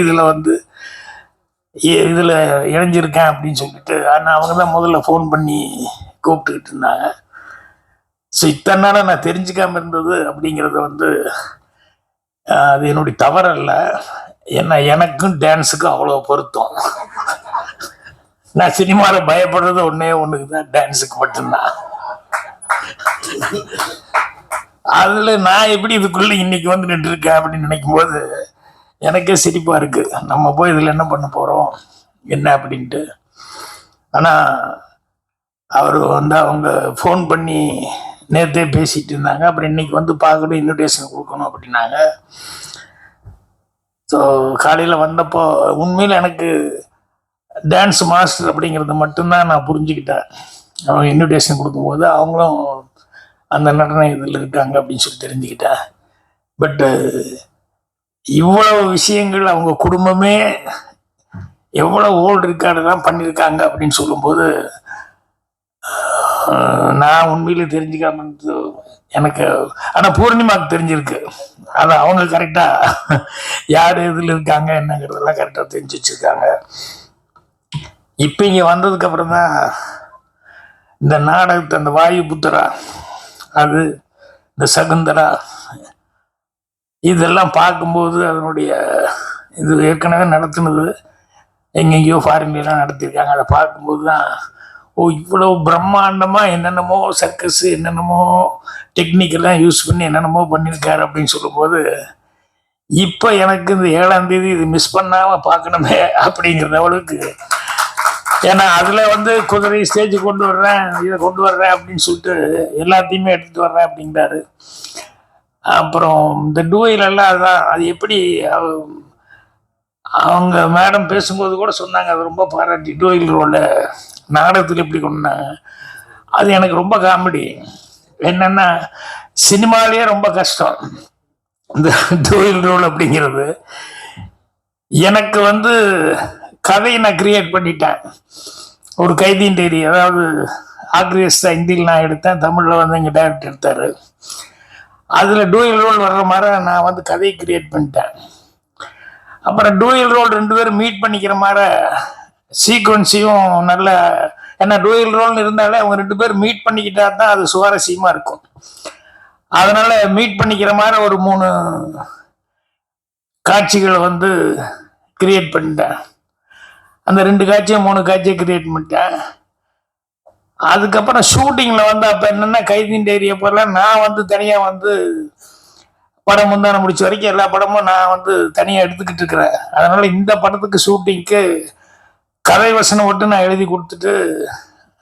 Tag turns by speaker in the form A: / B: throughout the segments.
A: இதில் வந்து இதில் இணைஞ்சிருக்கேன் அப்படின்னு சொல்லிட்டு ஆனால் அவங்க தான் முதல்ல ஃபோன் பண்ணி கூப்பிட்டுக்கிட்டு இருந்தாங்க. ஸோ இத்தனை நாளாக நான் தெரிஞ்சுக்காமல் இருந்தது அப்படிங்கிறது வந்து அது என்னுடைய தவறல்ல ஏன்னா எனக்கும் டான்ஸுக்கும் அவ்வளோ பொருத்தம். நான் சினிமாவில் பயப்படுறது ஒன்றே ஒன்றுக்கு தான் டான்ஸுக்கு மட்டும்தான். அதில் நான் எப்படி இதுக்குள்ளே இன்னைக்கு வந்து நின்றுருக்கேன் அப்படின்னு நினைக்கும் போது எனக்கே சிரிப்பாக இருக்குது நம்ம போய் இதில் என்ன பண்ண போகிறோம் என்ன அப்படின்ட்டு. ஆனால் அவர் வந்து அவங்க ஃபோன் பண்ணி நேற்றே பேசிகிட்டு இருந்தாங்க. அப்புறம் இன்றைக்கி வந்து பார்க்கணும் இன்விடேஷன் கொடுக்கணும் அப்படின்னாங்க. ஸோ காலையில் வந்தப்போ உண்மையில் எனக்கு டான்ஸ் மாஸ்டர் அப்படிங்கிறது மட்டும்தான் நான் புரிஞ்சுக்கிட்டேன். அவங்க இன்விடேஷன் கொடுக்கும்போது அவங்களும் அந்த நடன இதில் இருக்காங்க அப்படின்னு சொல்லி தெரிஞ்சுக்கிட்டேன். பட்டு இவ்வளவு விஷயங்கள் அவங்க குடும்பமே எவ்வளோ ஓல்டு ரெக்கார்டு தான் பண்ணியிருக்காங்க அப்படின்னு சொல்லும்போது நான் உண்மையிலே தெரிஞ்சுக்காம எனக்கு ஆனால் பூர்ணிமாவுக்கு தெரிஞ்சிருக்கு. அது அவங்க கரெக்டாக யார் இதில் இருக்காங்க என்னங்கிறதெல்லாம் கரெக்டாக தெரிஞ்சு வச்சுருக்காங்க. இப்போ இங்கே வந்ததுக்கப்புறம் தான் இந்த நாடகத்தை அந்த வாயு புத்திரா அது இந்த சகுந்தரா இதெல்லாம் பார்க்கும்போது அதனுடைய இது ஏற்கனவே நடத்துனது எங்கெங்கேயோ ஃபாரின்லாம் நடத்தியிருக்காங்க. அதை பார்க்கும்போது தான் ஓ இவ்வளோ பிரம்மாண்டமாக என்னென்னமோ சர்க்கஸ் என்னென்னமோ டெக்னிக்கெல்லாம் யூஸ் பண்ணி என்னென்னமோ பண்ணியிருக்காரு அப்படின்னு சொல்லும்போது இப்போ எனக்கு இந்த ஏழாம் தேதி இது மிஸ் பண்ணாமல் பார்க்கணுமே அப்படிங்கிற அளவுக்கு ஏன்னா அதில் வந்து குதிரை ஸ்டேஜ் கொண்டு வர்றேன் இதை கொண்டு வர்றேன் அப்படின்னு சொல்லிட்டு எல்லாத்தையுமே எடுத்துகிட்டு வர்றேன் அப்படிங்கிறாரு. அப்புறம் இந்த டூயிலெல்லாம் அதுதான் அது எப்படி அவங்க மேடம் பேசும்போது கூட சொன்னாங்க அது ரொம்ப பாராட்டி டூயில் ரோல நாடகத்தில் எப்படி கொண்டாங்க அது எனக்கு ரொம்ப காமெடி. என்னென்னா சினிமாலேயே ரொம்ப கஷ்டம். இந்த டூயில் ரோல் அப்படிங்கிறது. எனக்கு வந்து கதையை நான் கிரியேட் பண்ணிட்டேன். ஒரு கைதியின் டைரி அதாவது ஆக்ரியஸ்டா ஹிந்தியில் நான் எடுத்தேன் தமிழில் வந்து எங்கள் டேரக்டர் எடுத்தார். அதில் டூயல் ரோல் வர்ற மாதிரி நான் வந்து கதையை கிரியேட் பண்ணிட்டேன். அப்புறம் டூயல் ரோல் ரெண்டு பேரும் மீட் பண்ணிக்கிற மாதிரி சீக்வன்ஸையும் நல்ல ஏன்னா டூயல் ரோல்னு இருந்தாலே அவங்க ரெண்டு பேரும் மீட் பண்ணிக்கிட்டா தான் அது சுவாரஸ்யமாக இருக்கும். அதனால் மீட் பண்ணிக்கிற மாதிரி ஒரு மூணு காட்சிகளை வந்து கிரியேட் பண்ணிட்டேன். அந்த ரெண்டு காட்சியும் மூணு காட்சியை கிரியேட் பண்ணிட்டேன். அதுக்கப்புறம் ஷூட்டிங்கில் வந்து அப்போ என்னென்னா கைதின் டைரியை போல நான் வந்து தனியாக வந்து படம் முந்தான முடிச்ச வரைக்கும் எல்லா படமும் நான் வந்து தனியாக எடுத்துக்கிட்டு இருக்கிறேன். அதனால் இந்த படத்துக்கு ஷூட்டிங்க்கு கதை வசனம் மட்டும் நான் எழுதி கொடுத்துட்டு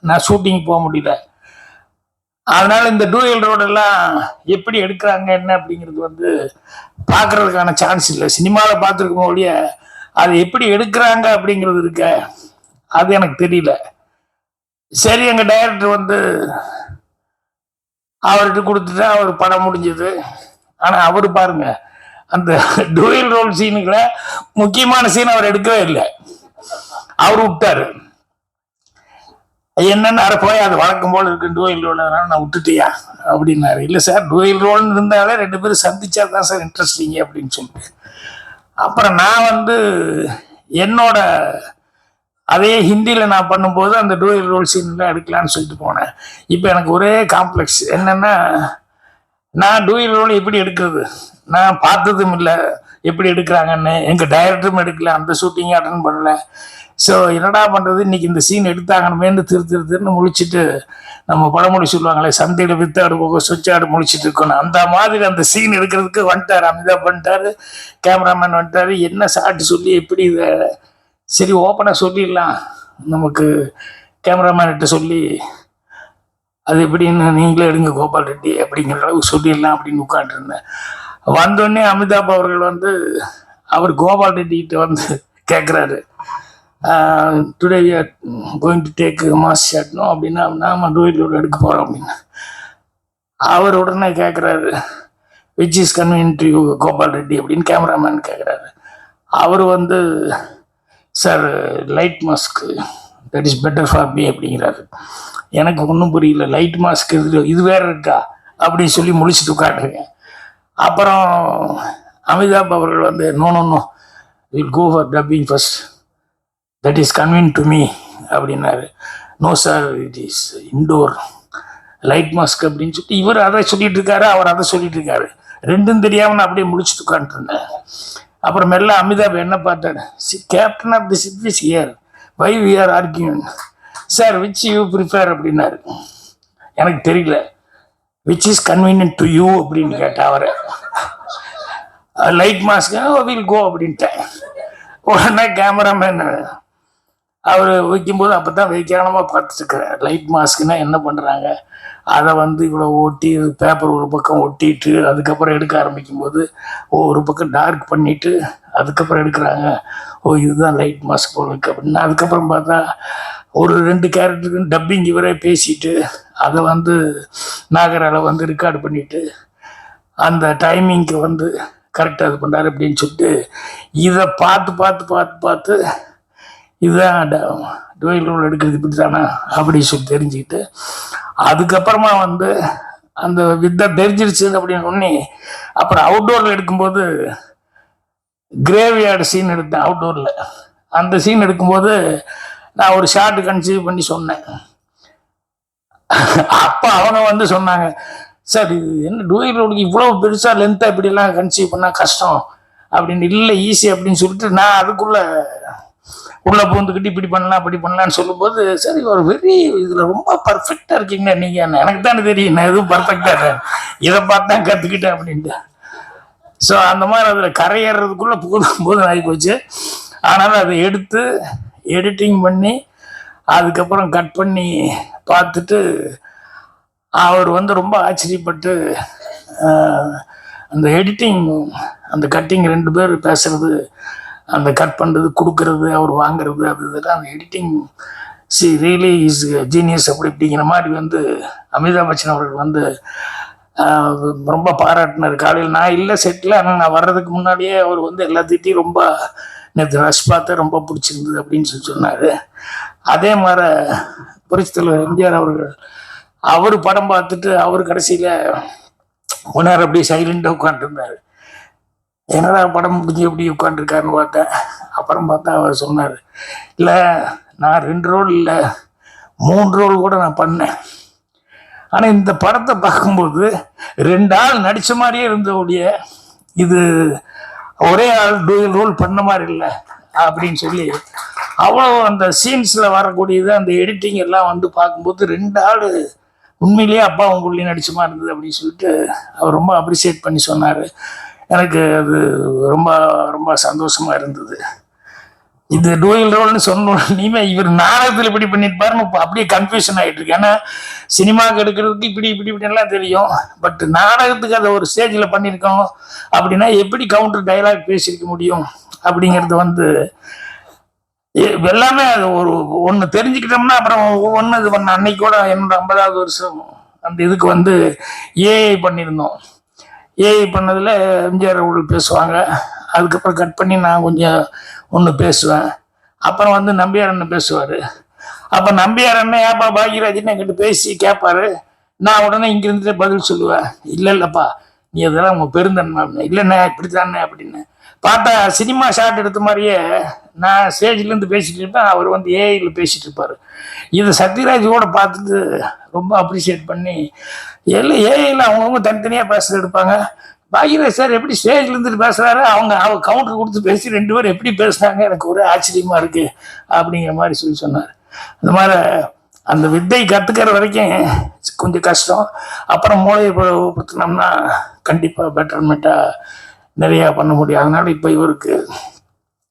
A: நான் ஷூட்டிங் போக முடியல. அதனால் இந்த டூயல் ரோடெல்லாம் எப்படி எடுக்கிறாங்க என்ன அப்படிங்கிறது வந்து பார்க்குறதுக்கான சான்ஸ் இல்லை. சினிமாவில் பார்த்துருக்கோம் ஒழிய அது எப்படி எடுக்கிறாங்க அப்படிங்கிறது இருக்க அது எனக்கு தெரியல. சரி எங்கள் டைரக்டர் வந்து அவர்கிட்ட கொடுத்துட்டு அவர் படம் முடிஞ்சது. ஆனால் அவர் பாருங்க அந்த டூயல் ரோல் சீனுக்குள்ள முக்கியமான சீன் அவர் எடுக்கவே இல்லை. அவர் விட்டாரு. என்னன்னு அரை போய் அது வழக்கம் போல இருக்கு டூயல் ரோல் அதனால நான் விட்டுட்டியா? அப்படின்னாரு. இல்லை சார் டூயல் ரோல்னு இருந்தாலே ரெண்டு பேரும் சந்திச்சா தான் சார் இன்ட்ரெஸ்டிங் அப்படின்னு சொல்லிட்டு. அப்புறம் நான் வந்து என்னோட அதே ஹிந்தியில் நான் பண்ணும்போது அந்த டூயல் ரோல் சீன்லாம் எடுக்கலான்னு சொல்லிட்டு போனேன். இப்போ எனக்கு ஒரே காம்ப்ளெக்ஸ் என்னென்னா நான் டூயல் ரோல் எப்படி எடுக்கிறது? நான் பார்த்ததும் இல்லை. எப்படி எடுக்கிறாங்கன்னு. எங்கள் டைரக்டரும் எடுக்கல. அந்த ஷூட்டிங்கும் அட்டன் பண்ணல. ஸோ என்னடா பண்ணுறது இன்றைக்கி இந்த சீன் எடுத்தாங்கணுமேன்னு திரு திரு திருன்னு முழிச்சிட்டு நம்ம பழமொழி சொல்லுவாங்களே சந்தையில் வித்தாடு போக சுவிட்சாடு முழிச்சிட்டு இருக்கணும். அந்த மாதிரி அந்த சீன் எடுக்கிறதுக்கு வந்துட்டார். அமிதாப் வந்துட்டாரு. கேமராமேன் வந்துட்டாரு. என்ன சாட்டு சொல்லி எப்படி இதை சரி ஓப்பனாக சொல்லிடலாம். நமக்கு கேமராமேன்கிட்ட சொல்லி அது எப்படின்னு நீங்களே எடுங்க கோபால் ரெட்டி அப்படிங்கிற அளவுக்கு சொல்லிடலாம் அப்படின்னு உட்காந்துருந்தேன் வந்தோடனே அமிதாப் அவர்கள் வந்து அவர் கோபால் ரெட்டிகிட்ட வந்து கேட்குறாரு today we are going to take mass ஷாட்னோ அப்படின்னா நாம டூயில் எடுக்க போகிறோம் அப்படின்னு. அவர் உடனே கேட்குறாரு which is convenient you Gopal Reddy? அப்படின்னு கேமராமேன் கேட்குறாரு அவர் வந்து sir light mask that is better for me அப்படிங்கிறாரு. எனக்கு ஒன்றும் புரியல லைட் மாஸ்க் இது இது வேற இருக்கா? அப்படின்னு சொல்லி முழிச்சிட்டு உட்காந்துருக்கேன் அப்புறம் அமிதாப் அவர்கள் வந்து no no no will go for dubbing first that is convenient to me அப்படின்னாரு. No sir it is indoor light mask அப்படின்னு சொல்லிட்டு இவர் அதை சொல்லிட்டு இருக்காரு அவர் அதை சொல்லிட்டு இருக்காரு. ரெண்டும் தெரியாமல் நான் அப்படியே முடிச்சுட்டு உட்காந்துருந்தேன் அப்புறம் மெல்ல அமிதாப் என்ன பார்த்தாரு? See captain of the ship is here why we are arguing sir which you prefer அப்படின்னாரு. எனக்கு தெரியல. Which is convenient to you அப்படின்னு கேட்டேன் அவரை. Light uh, mask will go oh, அப்படின்ட்டேன் உடனே கேமராமேன் அவர் வைக்கும்போது அப்போ தான் வைக்கானமாக பார்த்துட்டுருக்கிறேன் லைட் மாஸ்க்குன்னா என்ன பண்ணுறாங்க அதை வந்து இவ்வளோ ஒட்டி பேப்பர் ஒரு பக்கம் ஒட்டிட்டு அதுக்கப்புறம் எடுக்க ஆரம்பிக்கும்போது ஓ ஒரு பக்கம் டார்க் பண்ணிட்டு அதுக்கப்புறம் எடுக்கிறாங்க. ஓ இதுதான் லைட் மாஸ்க் போல இருக்கு அப்படின்னு. அதுக்கப்புறம் பார்த்தா ஒரு ரெண்டு கேரக்டருக்கு டப்பிங் இவரே பேசிட்டு அதை வந்து நாகரால வந்து ரெக்கார்டு பண்ணிவிட்டு அந்த டைமிங்க்கு வந்து கரெக்டாக இது பண்ணுறாரு அப்படின்னு சொல்லிட்டு இதை பார்த்து பார்த்து பார்த்து பார்த்து இதுதான் டுவெல் ரோல் எடுக்கிறது இப்படி தானே அப்படின்னு சொல்லி தெரிஞ்சுக்கிட்டு அதுக்கப்புறமா வந்து அந்த வித்தை தெரிஞ்சிருச்சு அப்படின்னு சொன்னி அப்புறம் அவுட்டோரில் எடுக்கும்போது கிரேவியார்டு சீன் எடுத்தேன் அவுட்டோரில் அந்த சீன் எடுக்கும்போது நான் ஒரு ஷார்ட் கன்சீவ் பண்ணி சொன்னேன். அப்போ அவங்க வந்து சொன்னாங்க சார் இது என்ன டூயல் ரோடுக்கு இவ்வளோ பெருசாக லென்த்தாக இப்படிலாம் கன்சீவ் பண்ணால் கஷ்டம் அப்படின்னு இல்லை ஈஸி அப்படின்னு சொல்லிட்டு நான் அதுக்குள்ளே உள்ளே பூந்துக்கிட்டு இப்படி பண்ணலாம் அப்படி பண்ணலாம்னு சொல்லும்போது சரி ஒரு வெரி இதில் ரொம்ப பர்ஃபெக்டாக இருக்கீங்க நீங்கள் எனக்கு தானே தெரியும் நான் எதுவும் பர்ஃபெக்டாக இதை பார்த்து தான் கற்றுக்கிட்டேன் அப்படின்ட்டு. ஸோ அந்த மாதிரி அதில் கரையேறதுக்குள்ளே போதும் போதும் ஆகி போச்சு ஆனாலும் அதை எடுத்து எடிட்டிங் பண்ணி அதுக்கப்புறம் கட் பண்ணி பார்த்துட்டு அவர் வந்து ரொம்ப ஆச்சரியப்பட்டு அந்த எடிட்டிங் அந்த கட்டிங் ரெண்டு பேர் பேசுறது அந்த கட் பண்ணுறது கொடுக்கறது அவர் வாங்குறது அது இதெல்லாம் அந்த editing see really is genius அப்படி இப்படிங்கிற மாதிரி வந்து அமிதாப் பச்சன் அவர்கள் வந்து ரொம்ப பாராட்டினார். காலையில் நான் இல்லை செட்டில் ஆனால் நான் வர்றதுக்கு முன்னாடியே அவர் வந்து எல்லாத்திட்டையும் ரொம்ப நேற்று ரஷ் பார்த்தா ரொம்ப பிடிச்சிருந்தது அப்படின்னு சொல்லி சொன்னார். அதே மாதிரி புரட்சி தலைவர் எம்ஜிஆர் அவர்கள் அவர் படம் பார்த்துட்டு அவர் கடைசியில் உணர் அப்படியே சைலண்டாக உட்காந்துருந்தார் என்னடா படம் முடிஞ்சு எப்படி உட்காந்துருக்காருன்னு பார்த்தேன். அப்புறம் பார்த்தா அவர் சொன்னார் இல்லை நான் ரெண்டு ரோல் இல்லை மூணு ரோல் கூட நான் பண்ணேன். ஆனால் இந்த படத்தை பார்க்கும்போது ரெண்டு ஆள் நடித்த மாதிரியே இருந்த இது ஒரே ஆள் டூயல் ரோல் பண்ண மாதிரி இல்லை அப்படின்னு சொல்லி அவ்வளோ அந்த சீன்ஸில் வரக்கூடியது அந்த எடிட்டிங் எல்லாம் வந்து பார்க்கும்போது ரெண்டு ஆள் உண்மையிலேயே அப்பா உங்களுடைய நடிச்ச மாதிரி இருந்தது அப்படின்னு சொல்லிட்டு அவர் ரொம்ப அப்ரிசியேட் பண்ணி சொன்னார். எனக்கு அது ரொம்ப ரொம்ப சந்தோஷமா இருந்தது. இது டூயல் ரோல்னு சொன்னோம் இனிமே இவர் நாடகத்தில் இப்படி பண்ணியிருப்பாருன்னு இப்போ அப்படியே கன்ஃபியூஷன் ஆகிட்டு இருக்கு ஏன்னா சினிமாவுக்கு எடுக்கிறதுக்கு இப்படி இப்படி இப்படிலாம் தெரியும். பட் நாடகத்துக்கு அதை ஒரு ஸ்டேஜில் பண்ணியிருக்கோம் அப்படின்னா எப்படி கவுண்டர் டைலாக் பேசியிருக்க முடியும் அப்படிங்கிறது வந்து எல்லாமே அது ஒரு ஒன்று தெரிஞ்சுக்கிட்டோம்னா அப்புறம் ஒவ்வொன்று இது பண்ண அன்னைக்கு கூட என்னோட ஐம்பதாவது வருஷம் அந்த இதுக்கு வந்து ஏஐ பண்ணியிருந்தோம். ஏஐ பண்ணதில் எம்ஜிஆர் அவர்கள் பேசுவாங்க. அதுக்கப்புறம் கட் பண்ணி நான் கொஞ்சம் ஒன்று பேசுவேன். அப்புறம் வந்து நம்பியார் அண்ணன் பேசுவார். அப்போ நம்பியார் அண்ணன் ஏப்பா பாக்யராஜன் என்கிட்ட பேசி கேட்பாரு நான் உடனே இங்கிருந்துட்டு பதில் சொல்லுவேன். இல்லை இல்லைப்பா நீ அதெல்லாம் உங்கள் பெருந்தன்மை அப்படின்னு. இல்லைண்ணே இப்படித்தானே அப்படின்னு. பார்த்தா சினிமா ஷாட் எடுத்த மாதிரியே நான் ஸ்டேஜ்லேருந்து பேசிட்டு இருப்பேன். அவர் வந்து ஏஐயில் பேசிட்டு இருப்பார். இது சத்யராஜ் கூட பார்த்துட்டு ரொம்ப அப்ரிஷியேட் பண்ணி எல்லாம் ஏஐயில் அவங்கவுங்க தனித்தனியாக பேசுறது எடுப்பாங்க. பாக்யராஜ் சார் எப்படி ஸ்டேஜ்ல இருந்து பேசுறாரு? அவங்க அவங்க கவுண்டர் கொடுத்து பேசி ரெண்டு பேரும் எப்படி பேசுனாங்க? எனக்கு ஒரே ஆச்சரியமா இருக்கு. அப்படிங்கிற மாதிரி சொல்லி சொன்னார். இந்த மாதிரி அந்த வித்தை கத்துக்கிற வரைக்கும் கொஞ்சம் கஷ்டம். அப்புறம் மூளையை படுத்தினோம்னா கண்டிப்பா பெட்டர்மெண்ட்டா நிறையா பண்ண முடியும். அதனால் இப்போ இவருக்கு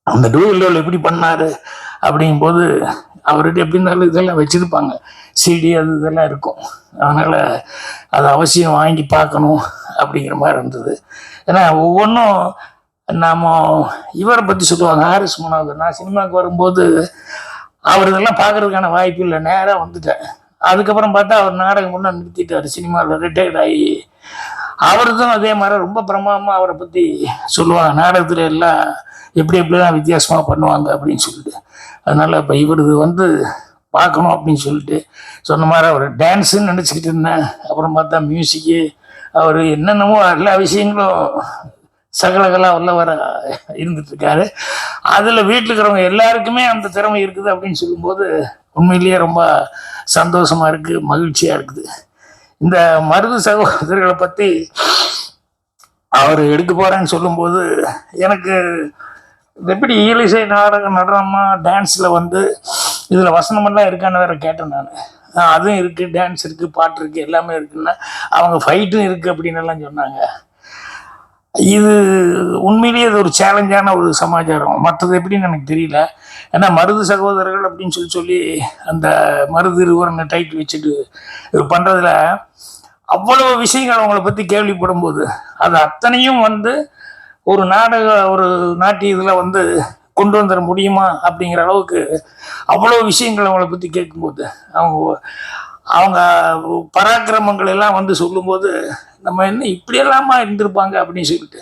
A: அந்த டூவில் ரோல் எப்படி பண்ணாரு அப்படிங்கும்போது அவர்கிட்ட எப்படி இருந்தாலும் இதெல்லாம் வச்சிருப்பாங்க. சிடி அது இதெல்லாம் இருக்கும். அதனால் அது அவசியம் வாங்கி பார்க்கணும் அப்படிங்கிற மாதிரி இருந்தது. ஏன்னா ஒவ்வொன்றும் நாம் இவரை பற்றி சொல்லுவாங்க. ஹாரிஸ் மனோகர். நான் சினிமாவுக்கு வரும்போது அவர் இதெல்லாம் பார்க்கறதுக்கான வாய்ப்பு இல்லை. நேராக வந்துட்டேன். அதுக்கப்புறம் பார்த்தா அவர் நாடகம் பண்ண நிறுத்திட்டார். சினிமாவில் ரிட்டையர்ட் ஆகி அவர்தான் அதே மாதிரி ரொம்ப பிரமாதமாக அவரை பற்றி சொல்லுவாங்க. நாடகத்தில் எல்லாம் எப்படி எப்படிலாம் வித்தியாசமாக பண்ணுவாங்க அப்படின்னு சொல்லிட்டு. அதனால் இப்போ இவரது வந்து பார்க்கணும் அப்படின்னு சொல்லிட்டு சொன்ன மாதிரி அவர் டான்ஸுன்னு நினச்சிக்கிட்டு இருந்தேன். அப்புறம் பார்த்தா மியூசிக்கு அவர் என்னென்னமோ எல்லா விஷயங்களும் சகலகலா உள்ளவர இருந்துட்டுருக்காரு அதில் வீட்டில் இருக்கிறவங்க எல்லாருக்குமே அந்த திறமை இருக்குது அப்படின்னு சொல்லும்போது உண்மையிலேயே ரொம்ப சந்தோஷமாக இருக்குது மகிழ்ச்சியாக இருக்குது. இந்த மருது சகோதரர்களை பற்றி அவர் எடுக்க போறேன்னு சொல்லும்போது எனக்கு எப்படி இயலிசை நாடகம் நடனமாக டான்ஸில் வந்து இதில் வசனமெல்லாம் இருக்கான்னு வேற கேட்டேன் நான். அதுவும் இருக்குது டான்ஸ் இருக்குது பாட்டு இருக்குது எல்லாமே இருக்குன்னா அவங்க ஃபைட்டும் இருக்குது அப்படின்னு எல்லாம் சொன்னாங்க. இது உண்மையிலேயே அது ஒரு சேலஞ்சான ஒரு சமாச்சாரம். மற்றது எப்படின்னு எனக்கு தெரியல. ஏன்னா மருது சகோதரர்கள் அப்படின்னு சொல்லி சொல்லி அந்த மருது இருவரங்க டைட்டில் வச்சுட்டு இது பண்ணுறதுல அவ்வளவு விஷயங்கள் அவங்கள பற்றி கேள்விப்படும்போது அது அத்தனையும் வந்து ஒரு நாடக ஒரு நாட்டிய இதில் வந்து கொண்டு வந்துட முடியுமா அப்படிங்கிற அளவுக்கு அவ்வளோ விஷயங்கள் அவங்கள பற்றி கேட்கும்போது அவங்க அவங்க பராக்கிரமங்கள் எல்லாம் வந்து சொல்லும்போது நம்ம என்ன இப்படியெல்லாமா இருந்திருப்பாங்க அப்படின்னு சொல்லிட்டு.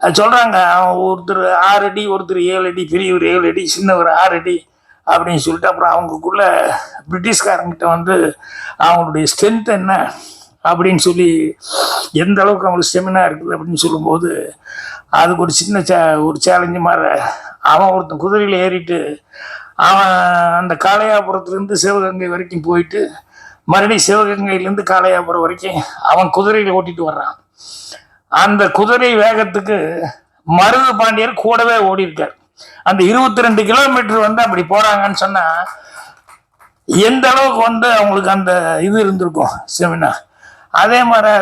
A: அது சொல்கிறாங்க ஒருத்தர் ஆறு அடி ஒருத்தர் ஏழு அடி பெரியவர் ஏழு அடி சின்னவர் ஆறு அடி அப்படின்னு சொல்லிட்டு அப்புறம் அவங்களுக்குள்ள பிரிட்டிஷ்காரங்கிட்ட வந்து அவங்களுடைய ஸ்ட்ரென்த் என்ன அப்படின்னு சொல்லி எந்த அளவுக்கு அவங்களுக்கு ஸ்டெமினா இருக்குது அப்படின்னு சொல்லும்போது அதுக்கு ஒரு சின்ன சே ஒரு சேலஞ்சு மாதிரி அவன் ஒருத்தன் குதிரையில் ஏறிட்டு அவன் அந்த காளையாபுரத்துலேருந்து சிவகங்கை வரைக்கும் போயிட்டு மறுபடி சிவகங்கையிலேருந்து காளையாபுரம் வரைக்கும் அவன் குதிரையில் ஓட்டிட்டு வர்றான். அந்த குதிரை வேகத்துக்கு மருது பாண்டியர் கூடவே ஓடி இருக்கார் அந்த இருபத்தி ரெண்டு கிலோமீட்டர் வந்து அப்படி போறாங்கன்னு சொன்னா எந்த அளவுக்கு வந்து அவங்களுக்கு அந்த இது இருந்திருக்கும் செமினா அதே மாதிரி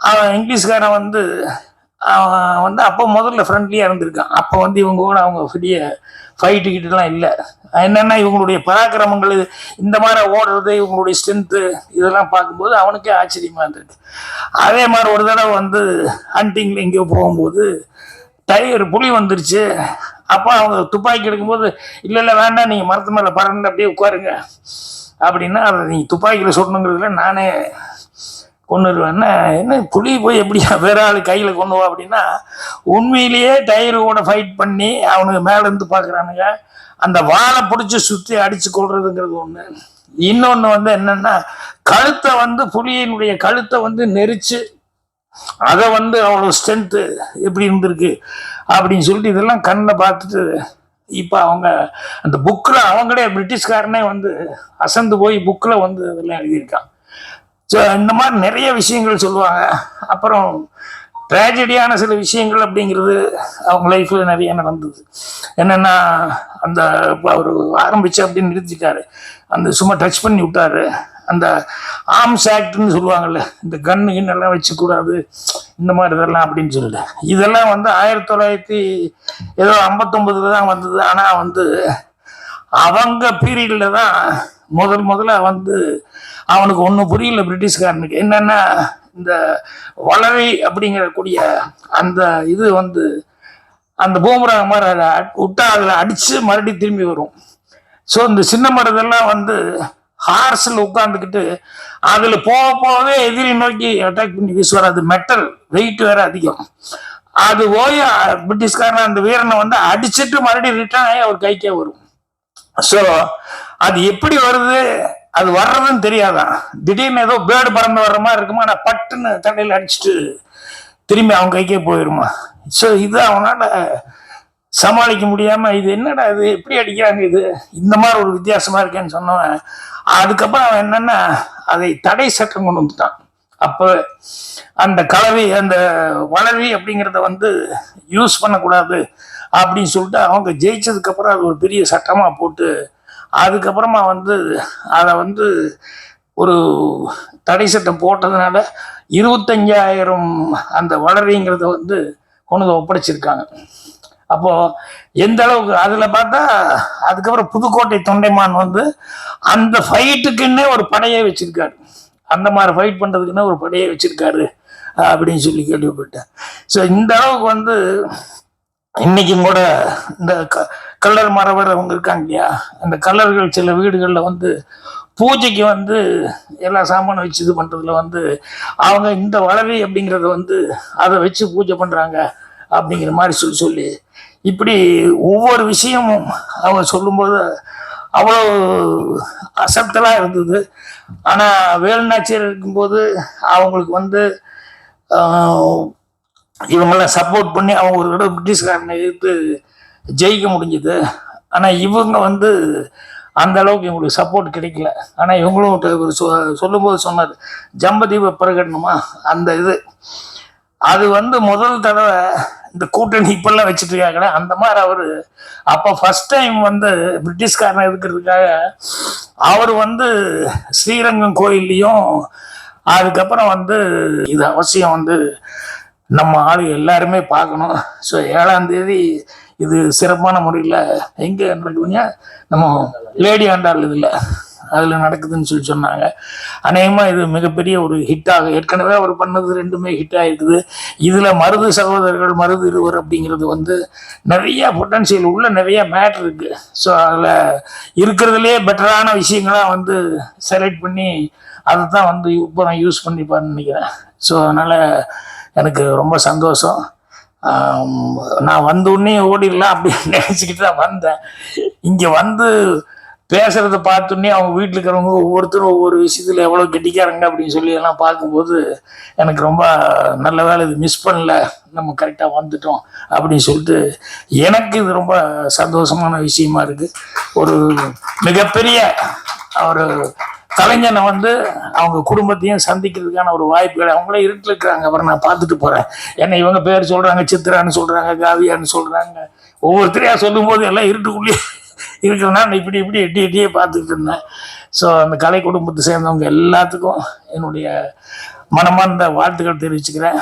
A: அவன் இங்கிலீஷ்காரன் வந்து வந்து அப்போ முதல்ல ஃப்ரெண்ட்லியாக இருந்திருக்கான். அப்போ வந்து இவங்க கூட அவங்க பெரிய ஃபைட்டு கிட்டலாம் இல்லை. என்னென்னா இவங்களுடைய பராக்கிரமங்கள் இந்த மாதிரி ஓடுறது இவங்களுடைய ஸ்ட்ரென்த்து இதெல்லாம் பார்க்கும்போது அவனுக்கே ஆச்சரியமாக இருந்திருக்கு அதே மாதிரி ஒரு தடவை வந்து ஹண்டிங்கில் எங்கேயோ போகும்போது டைகர் புலி வந்துருச்சு. அப்போ அவங்க துப்பாக்கி எடுக்கும்போது இல்லை இல்லை வேண்டாம் நீங்கள் மரத்து மேலே பறந்து அப்படியே உட்காருங்க. அப்படின்னா அதை நீங்கள் துப்பாக்கியில் சொல்லணுங்கிறதுல நானே கொண்டுருவேன்னா என்ன புலி போய் எப்படி வேற ஆள் கையில் கொண்டு வா அப்படின்னா உண்மையிலேயே டயரோட ஃபைட் பண்ணி அவனுக்கு மேலேருந்து பார்க்குறானுங்க அந்த வாழை பிடிச்சி சுற்றி அடித்து கொள்றதுங்கிறது ஒன்று இன்னொன்று வந்து என்னென்னா கழுத்தை வந்து புலியினுடைய கழுத்தை வந்து நெரிச்சு அதை வந்து அவ்வளோ ஸ்ட்ரென்த்து எப்படி இருந்திருக்கு அப்படின்னு சொல்லிட்டு இதெல்லாம் கண்ணில் பார்த்துட்டு இப்போ அவங்க அந்த புக்கில் அவங்களே பிரிட்டிஷ்காரனே வந்து அசந்து போய் புக்கில் வந்து அதெல்லாம் எழுதியிருக்கான். ஸோ இந்த மாதிரி நிறைய விஷயங்கள் சொல்லுவாங்க. அப்புறம் ட்ராஜடியான சில விஷயங்கள் அப்படிங்கிறது அவங்க லைஃப்பில் நிறைய நடந்தது. என்னென்னா அந்த அவர் ஆரம்பிச்சு அப்படின்னு நிறுத்திட்டாரு. அந்த சும்மா டச் பண்ணி விட்டாரு. அந்த ஆர்ம்ஸ் ஆக்ட்னு சொல்லுவாங்கல்ல இந்த கன்னு கின்னெல்லாம் வச்சுக்கூடாது இந்த மாதிரி இதெல்லாம் அப்படின்னு சொல்லிட்டு. இதெல்லாம் வந்து ஆயிரத்தி தொள்ளாயிரத்தி ஏதோ ஐம்பத்தொம்பதுல தான் வந்தது. ஆனால் வந்து அவங்க பீரியடில் தான் முதல் முதல்ல வந்து அவனுக்கு ஒன்றும் புரியல பிரிட்டிஷ்காரனுக்கு. என்னென்னா இந்த வளரை அப்படிங்கிற கூடிய அந்த இது வந்து அந்த பூமராக மாதிரி அதை விட்டா அதில் அடித்து மறுபடியும் திரும்பி வரும். ஸோ இந்த சின்ன மரத்தெல்லாம் வந்து ஹார்ஸில் உட்காந்துக்கிட்டு அதில் போக போகவே எதிரி நோக்கி அட்டாக் பண்ணி வீசுவார். அது மெட்டல் வெயிட் வேற அதிகம். அது போய் பிரிட்டிஷ்காரன் அந்த வீரனை வந்து அடிச்சிட்டு மறுபடியும் ரிட்டர்ன் ஆகி அவர் கைக்கே வரும். ஸோ அது எப்படி வருது? அது வர்றதுன்னு தெரியாதான் திடீர்னு ஏதோ பேர்டு பறந்து வர்ற மாதிரி இருக்குமா? ஆனால் பட்டுன்னு தண்டையில் அடிச்சுட்டு திரும்பி அவன் கைக்கே போயிருமா? ஸோ இது அவனால் சமாளிக்க முடியாமல் இது என்னடா இது? எப்படி அடிக்கிறாங்க இது? இந்த மாதிரி ஒரு வித்தியாசமாக இருக்கேன்னு சொன்னவன் அதுக்கப்புறம் அவன் என்னென்னா அதை தடை சட்டம் கொண்டு வந்துட்டான். அப்போ அந்த கலவி அந்த வளவி அப்படிங்கிறத வந்து யூஸ் பண்ணக்கூடாது. அப்படின்னு சொல்லிட்டு அவங்க ஜெயிச்சதுக்கப்புறம் அது ஒரு பெரிய சட்டமாக போட்டு அதுக்கப்புறமா வந்து அதை வந்து ஒரு தடை சட்டம் போட்டதுனால இருபத்தஞ்சாயிரம் அந்த வளரிங்கிறத வந்து கொண்டு வந்து ஒப்படைச்சிருக்காங்க. அப்போது எந்த அளவுக்கு அதில் பார்த்தா அதுக்கப்புறம் புதுக்கோட்டை தொண்டைமான் வந்து அந்த ஃபைட்டுக்குன்னே ஒரு படையை வச்சுருக்காரு. அந்த மாதிரி ஃபைட் பண்ணுறதுக்குன்னே ஒரு படையை வச்சுருக்காரு அப்படின்னு சொல்லி கேள்விப்பட்டேன். ஸோ இந்த அளவுக்கு வந்து இன்னைக்கும் கூட இந்த க கல்லர் மரவர் அவங்க இருக்காங்க இல்லையா? அந்த கல்லர்கள் சில வீடுகளில் வந்து பூஜைக்கு வந்து எல்லா சாமானும் வச்சு இது பண்ணுறதுல வந்து அவங்க இந்த வளவி அப்படிங்கிறத வந்து அதை வச்சு பூஜை பண்ணுறாங்க அப்படிங்கிற மாதிரி சொல்லி சொல்லி இப்படி ஒவ்வொரு விஷயமும் அவங்க சொல்லும்போது அவ்வளோ அசத்தலாக இருந்தது. ஆனால் வேலுநாச்சியர் இருக்கும்போது அவங்களுக்கு வந்து இவங்கெல்லாம் சப்போர்ட் பண்ணி அவங்க ஒரு தடவை பிரிட்டிஷ்காரனை எதிர்த்து ஜெயிக்க முடிஞ்சது. ஆனால் இவங்க வந்து அந்த அளவுக்கு இவங்களுக்கு சப்போர்ட் கிடைக்கல. ஆனால் இவங்களும் சொ- சொல்லும்போது சொன்னார் ஜம்பதீப பிரகடனமா? அந்த இது. அது வந்து முதல் தடவை இந்த கூட்டணி இப்பெல்லாம் வச்சுட்டு இருக்காங்களே அந்த மாதிரி அவர் அப்போ ஃபர்ஸ்ட் டைம் வந்து பிரிட்டிஷ்காரனை இருக்கிறதுக்காக அவர் வந்து ஸ்ரீரங்கம் கோயில்லையும் அதுக்கப்புறம் வந்து இது அவசியம் வந்து நம்ம ஆள் எல்லாருமே பார்க்கணும். ஸோ ஏழாம் தேதி இது சிறப்பான முறையில் எங்கே நடக்குதுங்க? நம்ம லேடி ஆண்டாள் இதில் அதில் நடக்குதுன்னு சொல்லி சொன்னாங்க. அநேகமாக இது மிகப்பெரிய ஒரு ஹிட்டாக ஏற்கனவே அவர் பண்ணது ரெண்டுமே ஹிட் ஆகிருக்குது இதில் மருது சகோதரர்கள் மருது இருவர் அப்படிங்கிறது வந்து நிறைய பொட்டன்சியல் உள்ள நிறைய மேட்ரு இருக்குது ஸோ அதில் இருக்கிறதுலே பெட்டரான விஷயங்களாக வந்து செலக்ட் பண்ணி அதை தான் வந்து இப்போ நான் யூஸ் பண்ணிப்பான்னு நினைக்கிறேன். ஸோ அதனால் எனக்கு ரொம்ப சந்தோஷம். நான் வந்த உடனே ஓடிடலாம் அப்படின்னு நினச்சிக்கிட்டு தான் வந்தேன். இங்கே வந்து பேசுறத பார்த்தோன்னே அவங்க வீட்டில் இருக்கிறவங்க ஒவ்வொருத்தரும் ஒவ்வொரு விஷயத்தில் எவ்வளோ கெட்டிக்காரங்க அப்படின்னு சொல்லி எல்லாம் பார்க்கும்போது எனக்கு ரொம்ப நல்ல வேலை இது மிஸ் பண்ணல. நம்ம கரெக்டாக வந்துட்டோம் அப்படின்னு சொல்லிட்டு எனக்கு இது ரொம்ப சந்தோஷமான விஷயமா இருக்கு. ஒரு மிகப்பெரிய ஒரு கலைஞனை வந்து அவங்க குடும்பத்தையும் சந்திக்கிறதுக்கான ஒரு வாய்ப்புகள் அவங்களே இருட்டில் இருக்கிறாங்க அப்புறம் நான் பார்த்துட்டு போகிறேன் என்னை இவங்க பேர் சொல்கிறாங்க சித்ரான்னு சொல்கிறாங்க காவியான்னு சொல்கிறாங்க ஒவ்வொருத்தரையாக சொல்லும்போது எல்லாம் இருட்டுக்குள்ளேயே இருக்கிறதுனா நான் இப்படி இப்படி எட்டி எட்டியே பார்த்துக்கிட்டு இருந்தேன். ஸோ அந்த கலை குடும்பத்தை சேர்ந்தவங்க எல்லாத்துக்கும் என்னுடைய மனமார்ந்த வாழ்த்துக்கள் தெரிவிச்சுக்கிறேன்.